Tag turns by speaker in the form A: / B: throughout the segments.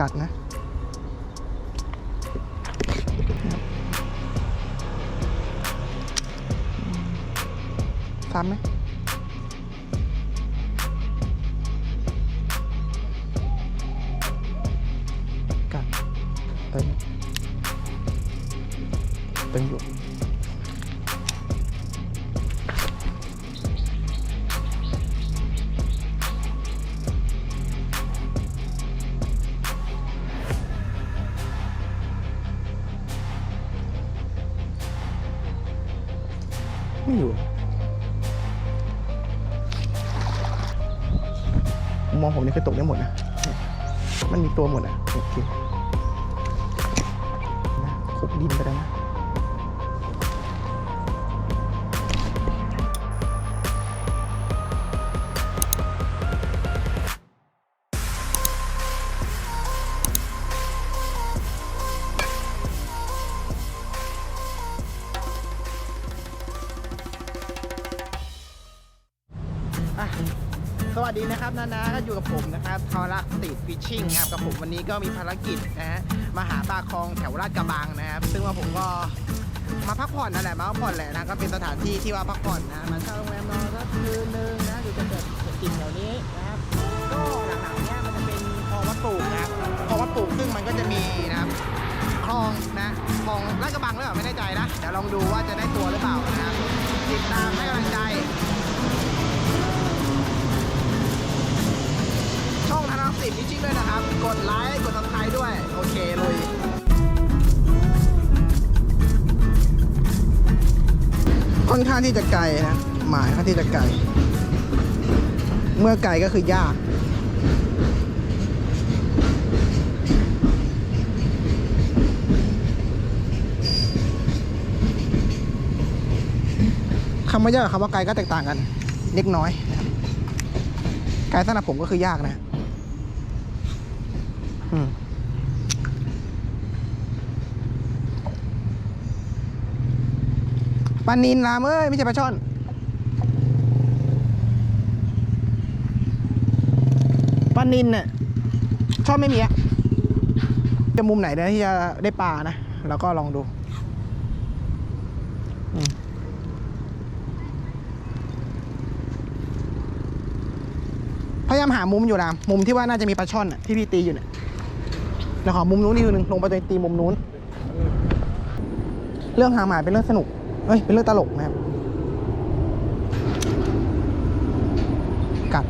A: กัดนะซ้ำไหม ไม่อยู่ มองผมนี่คือตกได้หมดนะ มันมีตัวหมดอะโอเคนะขุดดินไปแล้วนะ วัสดีนะครับนานาก็อยู่กับผมนะครับทอระสตรีทฟิชชิ่งครับกับผมวันนี้ก็มีภารกิจนะฮะมาหาปลาคลองแถวลาดกระบังนะครับ ซึ่งว่าผมก็มาพักผ่อนนั่นแหละมาพักผ่อนแหละนะก็เป็นสถานที่ที่ว่าพักผ่อนนะมาเช่าโรงแรมนอนสักคืนนึงนะอยู่จะเกิดกินแถวนี้นะครับก็หลังๆเนี้ยมันจะเป็นคลองวัดปลูกนะครับคลองวัดปลูกซึ่งมันก็จะมีนะครับคลองนะคลองลาดกระบังหรือเปล่าไม่แน่ใจนะเดี๋ยวลองดูว่าจะได้ตัวหรือเปล่านะครับติดตามให้ ดไลค์กดซับสไครต์ด้วย โอเคลุยค่อนข้างที่จะไกลนะหมายค่อนข้างที่จะไกล เมื่อไกลก็คือยากคำว่ายากกับคำว่าไกลก็แตกต่างกัน เล็กน้อยนะครับไกลสำหรับผมก็คือยากนะ ปลานินลามเอ้ย ไม่ใช่ปลาช่อน ปลานินเนี่ยช่อนไม่มีอะจะมุมไหนนะที่จะได้ปลานะ แล้วก็ลองดูพยายามหามุมอยู่นะมุมที่ว่าน่าจะมีปลาช่อนที่พี่ตีอยู่เนี่ย ดี๋ยวขอมุมนู้นนี่คือหนึ่งลงไปตีมุมนู้น เรื่องหาหมายเป็นเรื่องสนุกเฮ้ยเป็นเรื่องตลกนะครับกัด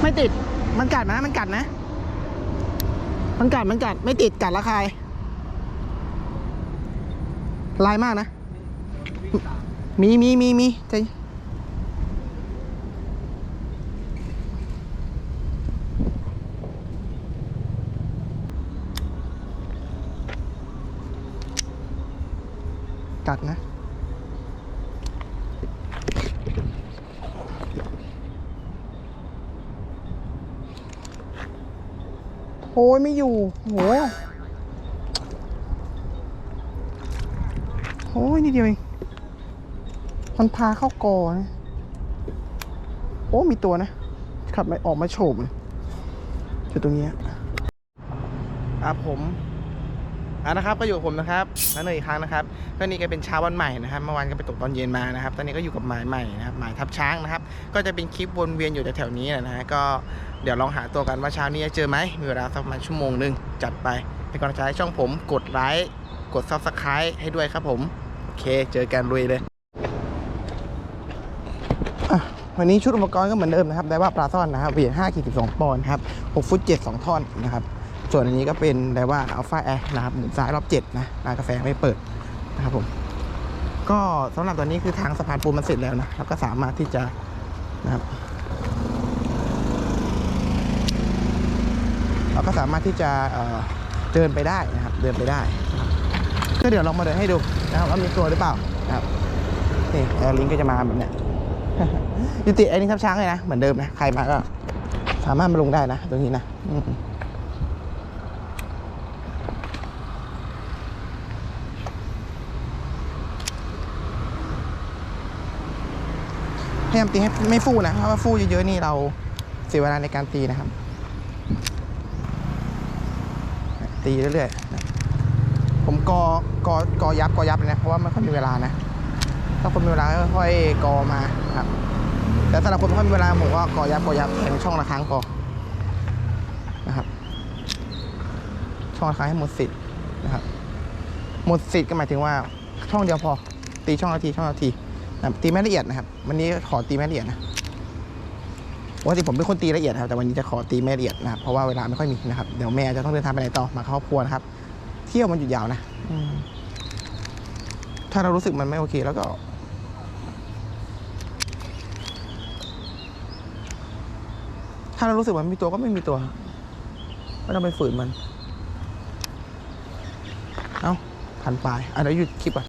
A: ไม่ติด มันกัดนะ มันกัดนะ มันกัด มันกัด ไม่ติดกัดล้วคายลายมากนะ มีมีมีมีใจกัดนะโอ้ยไม่อยู่โหโอ้ยนิดเดียวเอง มันพาเข้ากอนะโอ้ มีตัวนะ ขับมาออกมาโฉบเลยอยู่ตรงเนี้ยอะผมอะนะครับก็อยู่กับผมนะครับนั่นเลยอีกครั้งนะครับก็นี่ก็เป็นเช้าวันใหม่นะครับ เมื่อวานก็ไปตกตอนเย็นมานะครับ ตอนนี้ก็อยู่กับหมายใหม่นะครับหมายทับช้างนะครับ ก็จะเป็นคลิปวนเวียนอยู่แถวๆนี้นะฮะก็เดี๋ยวลองหาตัวกันว่าเช้านี้จะเจอไหมมีเวลาสักประมาณชั่วโมงหนึ่งจัดไปเป็นกำลังใจให้ช่องผมกดไลค์กดซับสไครต์ให้ด้วยครับผม โอเค เจอกันลุยเลย อะ วันนี้ชุดอุปกรณ์ก็เหมือนเดิมนะครับได้ว่าปลาซ่อนนะครับเวีย5ขีด12ปอนด์ครับ6ฟุต7 2ท่อนนะครับส่วนอันนี้ก็เป็นได้ว่าอัลฟาแอร์นะครับหมุนซ้ายรอบ7นะร้านกาแฟไม่เปิดนะครับผมก็สำหรับตอนนี้คือทางสะพานปูนมันเสร็จแล้วนะเราก็สามารถที่จะนะครับเราก็สามารถที่จะเดินไปได้นะครับ เดินไปได้ก็เดี๋ยวลองมาเดินให้ดูนะครับว่ามีตัวหรือเปล่านะครับนี่แอร์ลิงก็จะมาแบบเนี้ย อยู่ติดไอ้นี่ทับช้างเลยนะ เหมือนเดิมนะ ใครมาก็สามารถมาลงได้นะ ตรงนี้นะพยายามตีให้ไม่ฟูนะเพราะว่าฟูเยอะๆนี่เราเสียเวลาในการตีนะครับ ตีเรื่อยๆผมกอกอกอยับกอยับเลยนะ เพราะว่าไม่ค่อยมีเวลานะ ถ้าคนมีเวลาค่อยกอมาครับ แต่สำหรับคนไม่ค่อยมีเวลาผมก็ก่อยับกอยับแข่งช่องละครั้งพอนะครับ ช่องละครั้งให้หมดสิทธิ์นะครับหมดสิทธิ์ก็หมายถึงว่าช่องเดียวพอ ตีช่องละทีช่องละทีนะครับตีไม่ละเอียดนะครับ วันนี้ขอตีไม่ละเอียดนะปกติผมเป็นคนตีละเอียดครับแต่วันนี้จะขอตีไม่ละเอียดนะครับเพราะว่าเวลาไม่ค่อยมีนะครับเดี๋ยวแม่จะต้องเดินทางไปไหนต่อมาครอบครัวนะครับ เที่ยวมันหยุดยาวนะถ้าเรารู้สึกมันไม่โอเค แล้วก็ ถ้าเรารู้สึกมันมีตัวก็ไม่มีตัวไม่ต้องไปฝืนมัน เอ้าพันปลายอะเดี๋ยวหยุดคลิปก่อน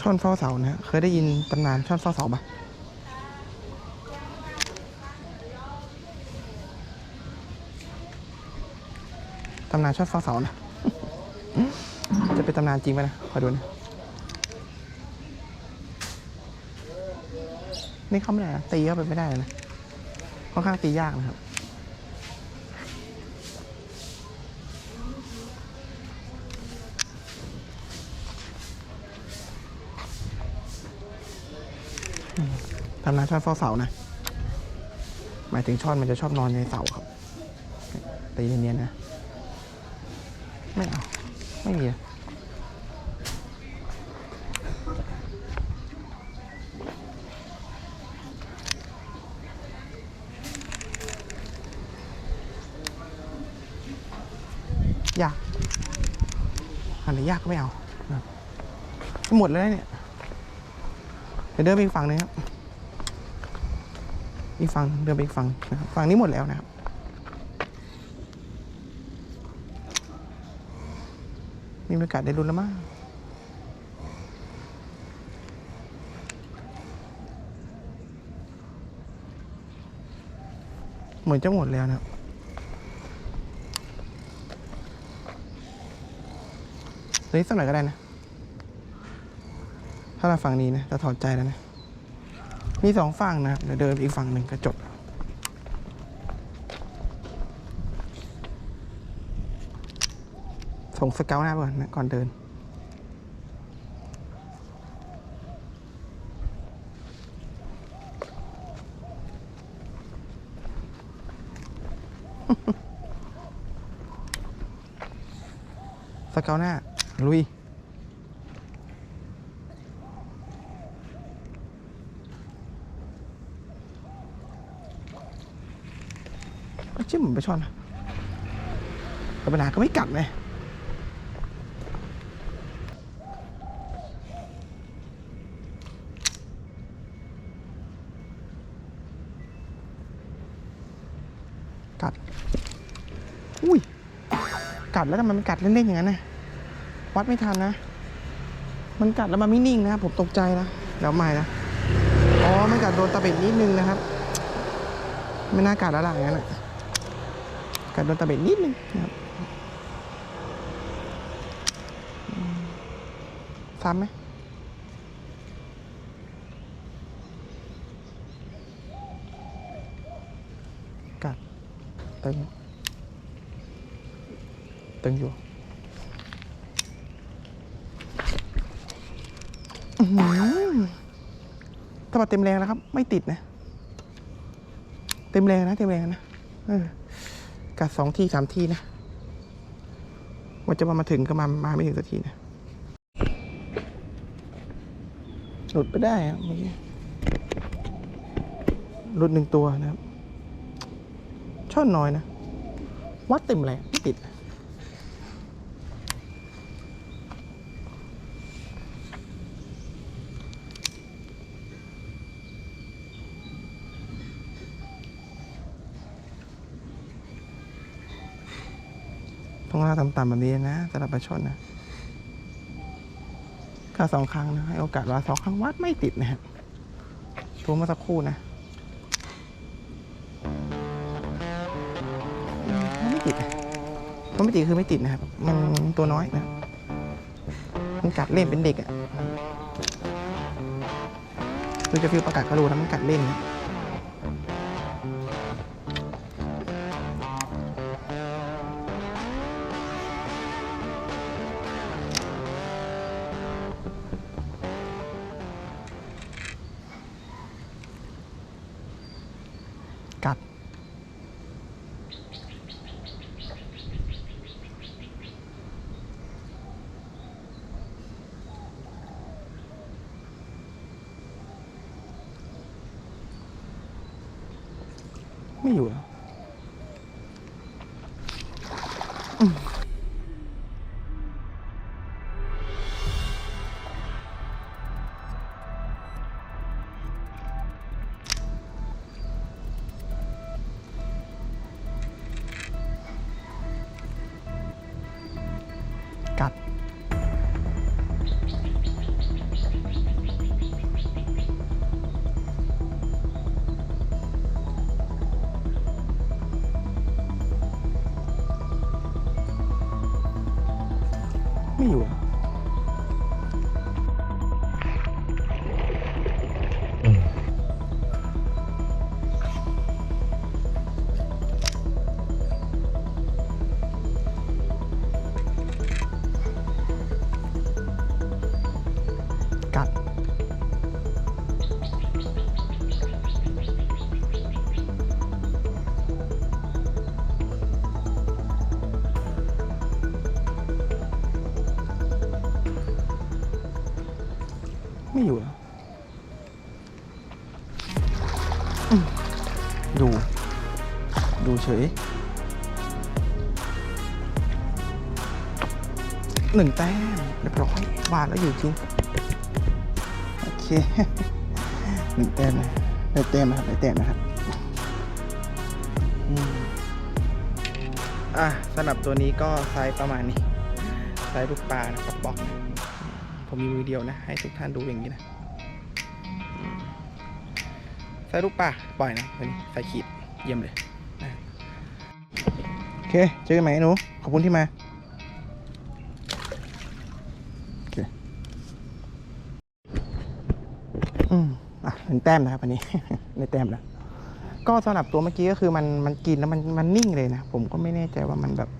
A: ช่อนเฝ้าเสานะฮะเคยได้ยินตำนานช่อนเฝ้าเสาปะตำนานช่อนเฝ้าเสานะ เป็นตำนานจริงไหมนะ ขอดูนะนี่เขาไม่ได้นะตีก็เป็นไม่ได้เลยนะ ค่อนข้างตียากนะครับอืมทำนานช่อนเฝ้าเสานะ หมายถึงช่อนมันจะชอบนอนในเสาครับ ตีเนียนๆนะ ไม่เอา ไม่มีอะ อันยากก็ไม่เอาหมดแล้วเนี่ยเดี๋ยวเดินไปอีกฝั่งหนึงครับอีกฝั่งเดินไปอีกฝั่งนะครับฝั่งนี้หมดแล้วนะครับมีโอกาสได้รุนแล้วมั้งเหมือนจะหมดแล้วนะครับ เฮ้ยสักหน่อยก็ได้นะ ถ้าเราฝั่งนี้นะจะถอดใจแล้วนะ มีสองฝั่งนะเดี๋ยวเดินอีกฝั่งหนึ่งก็จบส่งสเกลหน้าก่อนนะก่อนเดินสเกลหน้า ลุยเชื่อเหมือนไปช่อนนะแต่ปัญหาก็ไม่กัดเลยกัด อุ้ย กัดแล้วทำไมมันกัดเล่นๆอย่างนั้นนะ วัดไม่ทันนะ มันกัดแล้วมันไม่นิ่งนะครับผมตกใจนะเดี๋ยวใหม่นะอ๋อมันกัดโดนตะเบ็ดนิดนึงนะครับ ไม่น่ากัดแล้วล่ะอย่างนั้นอะกัดโดนตะเบ็ดนิดนึงนะครับซ้ำไหมกัดตึงตึงอยู่อื้อหือ ถ้ามาเต็มแรงแล้วครับ ไม่ติดนะ เต็มแรงนะ เต็มแรงนะเออกัดสองที่สามที่นะว่าจะมามาถึงก็มามาไม่ถึงสักทีนะหลุดไปได้อะเมื่อกี้หลุดหนึ่งตัวนะครับช่อนน้อยนะ วัดเต็มแรงไม่ติดนะาต่ำๆแบบนี้นะสำหรับปลาช่อนนะก็สองครั้งนะให้โอกาสว่าสองครั้งวัดไม่ติดนะครับตัวเมาสักครู่นะไม่ติดนะมันไม่ติดคือไม่ติดนะครับ มันตัวน้อยนะ มันกัดเล่นเป็นเด็กอะ่ะดูจะฟิลประกาศก็รู้นะมันกัดเล่นนะ อยู่ ไม่อ ไม่อยู่ดู ดูเฉยหนึ่งแต้มเรียบร้อยวาดแล้วอยู่จริง โอเคหนึ่งแต้มนะได้แต้มนะครับได้แต้มนะครับอะสำหรับตัวนี้ก็ไซส์ประมาณนี้ ไซส์ลูกปลานะครับบล็อกนะ ผมมีมือเดียวนะ ให้ทุกท่านดูอย่างนี้นะใส่ลูกป่าปล่อยนะตัวนี้ใส่ขีดเยี่ยมเลยนะโอเค เจอกันใหม่หนู ขอบคุณที่มาโอเคอืมอะเป็นแต้มนะครับอันนี้ในแต้มแล้วก็สำหรับตัวเมื่อกี้ก็คือมันมันกินแล้วมันมันนิ่งเลยนะ ผมก็ไม่แน่ใจว่ามันแบบ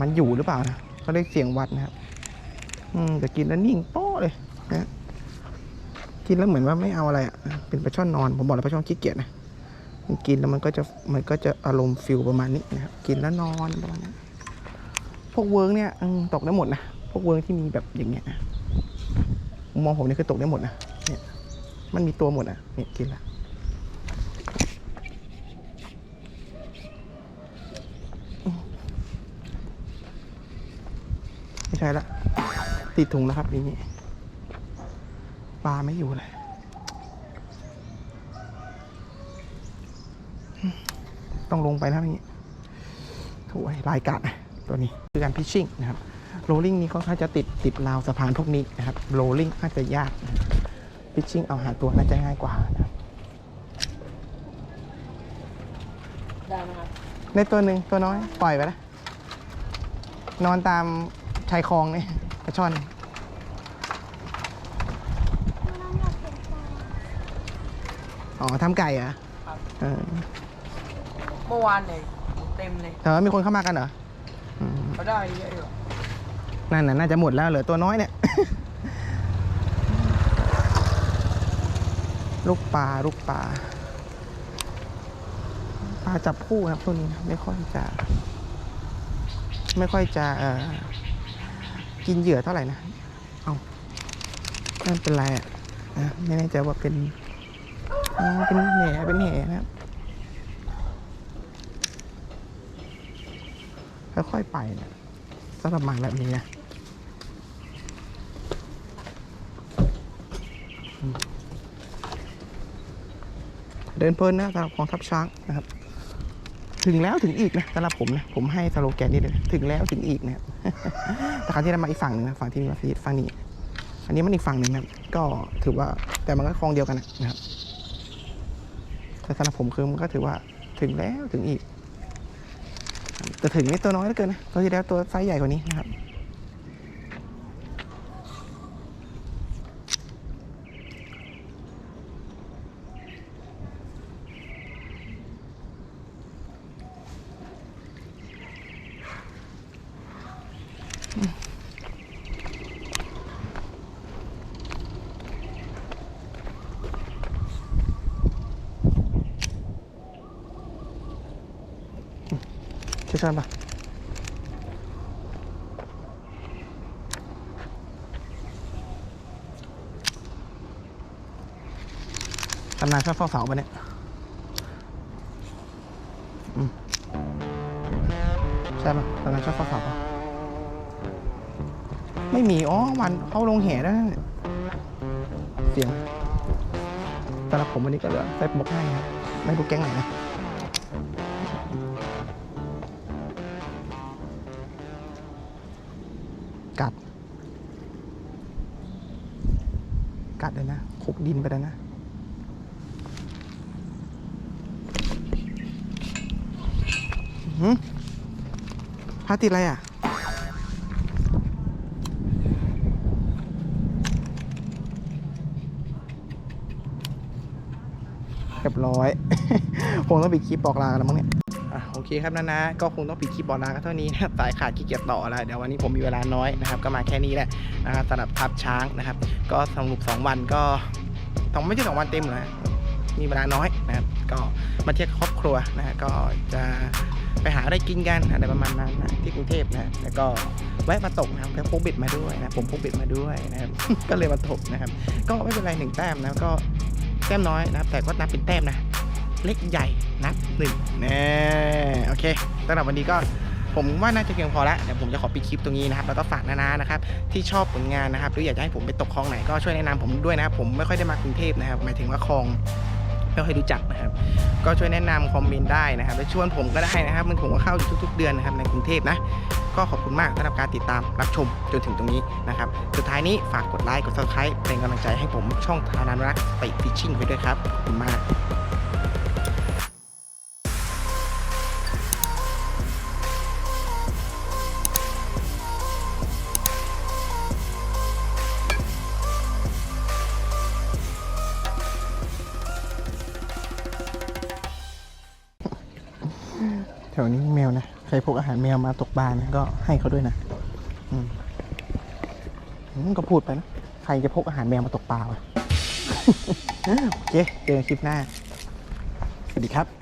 A: มันอยู่หรือเปล่านะ เขาเรียกเสียงวัดนะครับ อืมแต่กินแล้วนิ่งโป๊ะเลยนะกินแล้วเหมือนว่าไม่เอาอะไรอะ เป็นปลาช่อนนอน ผมบอกแล้วปลาช่อนขี้เกียจนะ มันกินแล้วมันก็จะ มันก็จะอารมณ์ฟิลประมาณนี้นะครับ กินแล้วนอนประมาณนี้พวกเวิร์กเนี่ยอตกได้หมดนะ พวกเวิร์กที่มีแบบอย่างเงี้ยนะมุมองผมนี่คือตกได้หมดนะ เนี่ย มันมีตัวหมดอะ เนี่ยกินแล้ว ใช่ละติดถุงแล้วครับทีนี้ปลาไม่อยู่เลยต้องลงไปนะครับนี้ถวยลายกัดนะตัวนี้คือการพิชชิ่งนะครับโรลลิ่งนี้ค่อนข้างจะติดติดราวสะพานพวกนี้นะครับโรลลิ่งน่าจะยากพิชชิ่งเอาหาตัวน่าจะง่ายกว่านะครับ
B: ได้ไหมครับ
A: ในตัวหนึ่งตัวน้อย ปล่อยไปนะนอนตาม ชายคลองนี่ปลาช่อนอ๋อทำไก่เหรอ
B: ครับ
A: เออ
B: เมื่อวานเลยเต็มเลย
A: เออมีคนเข้ามากันเหรออืม
B: เขาได้เยอะอยู่
A: นั่นน่ะน่าจะหมดแล้วเหลือตัวน้อยเนี่ย ลูกปลาลูกปลาปลาจับคู่ครับตัวนี้นะไม่ค่อยจะ ไม่ค่อยจะเอ่อ กินเหยื่อเท่าไหร่นะ เอานั่นเป็นไรอะนะไม่แน่ใจว่าเป็นเป็นแหน่เป็นแหนะครับค่อยๆไปนะสำหรับหมาแบบนี้นะเดินเพลินนะสำหรับของทับช้างนะครับ ถึงแล้วถึงอีกนะสำหรับผมนะผมให้สโลแกนนี้เลยถึงแล้วถึงอีกนะแต่ครั้งที่เรามาอีกฝั่งหนึ่งนะฝั่งที่มีมัสยิดฝั่งนี้ อันนี้มันอีกฝั่งหนึ่งนะก็ถือว่าแต่มันก็คลองเดียวกันนะนะครับแต่สำหรับผมคือมันก็ถือว่าถึงแล้วถึงอีกแต่ถึงนี่ตัวน้อยเหลือเกินนะตัวที่แล้วตัวไซส์ใหญ่กว่านี้นะครับ ช่วยๆปะตำนานชอบเฝ้าเสาปะเนี่ยอืมใช่ปะตำนานชอบเฝ้าเสาปะไม่มี อ๋อ วันเขาลงแห่ได้วเสียงสำหรับผมวันนี้ก็เหลือใส่ปกให้ครับ ไม่รู้แก๊งไหนนะ ดินไปแล้วนะอื้อหือพาติดอะไรอะ เรียบร้อย คงต้องปิดคลิปบอกลากันแล้วมั้งเนี่ยโอเคครับนะนะก็คงต้องปิดคลิปบอกลากันเท่านี้นะสายขาดขี้เกียจต่อแล้วเดี๋ยววันนี้ผมมีเวลาน้อยนะครับ ก็มาแค่นี้แหละนะครับสำหรับทับช้างนะครับ ก็สรุปสองวันก็ สองไม่ใช่สองวันเต็มนะมีเวลาน้อยนะครับ ก็มาเที่ยวครอบครัวนะฮะก็จะไปหาอะไรกินกันอะไรประมาณนั้นนะที่กรุงเทพนะแล้วก็แวะมาตกนะครับแล้วพกเบ็ดมาด้วยนะผมพกเบ็ดมาด้วยนะครับ ก็เลยมาตกนะครับ ก็ไม่เป็นไรหนึ่งแต้มนะก็แต้มน้อยนะครับ แต่ก็นับเป็นแต้มนะ เล็กใหญ่นับหนึ่งแน่โอเคสำหรับวันนี้ก็ ผมว่าน่าจะเพียงพอแล้วเดี๋ยวผมจะขอปิดคลิปตรงนี้นะครับแล้วก็ฝากนานานะครับที่ชอบผลงานนะครับหรืออยากจะให้ผมไปตกคลองไหนก็ช่วยแนะนำผมด้วยนะครับผมไม่ค่อยได้มากรุงเทพนะครับหมายถึงว่าคลองไม่ค่อยรู้จักนะครับ ก็ช่วยแนะนำคอมเมนต์ได้นะครับและชวนผมก็ได้นะครับ มันผมก็เข้าอยู่ทุก ๆ เดือนนะครับในกรุงเทพนะ ก็ขอบคุณมากสำหรับการติดตามรับชมจนถึงตรงนี้นะครับ สุดท้ายนี้ฝากกดไลค์กด subscribe เป็นกำลังใจให้ผมช่องทานานรักษ์ไปฟิชชิ่งไปด้วยครับขอบคุณมาก ครพกอาหารแมวมาตกปลาเนี่ยก็ให้เขาด้วยนะอืมอืมก็พูดไปนะใครจะพกอาหารแมวมาตกปลาวะโอเคเจอกันคลิปหน้า สวัสดีครับ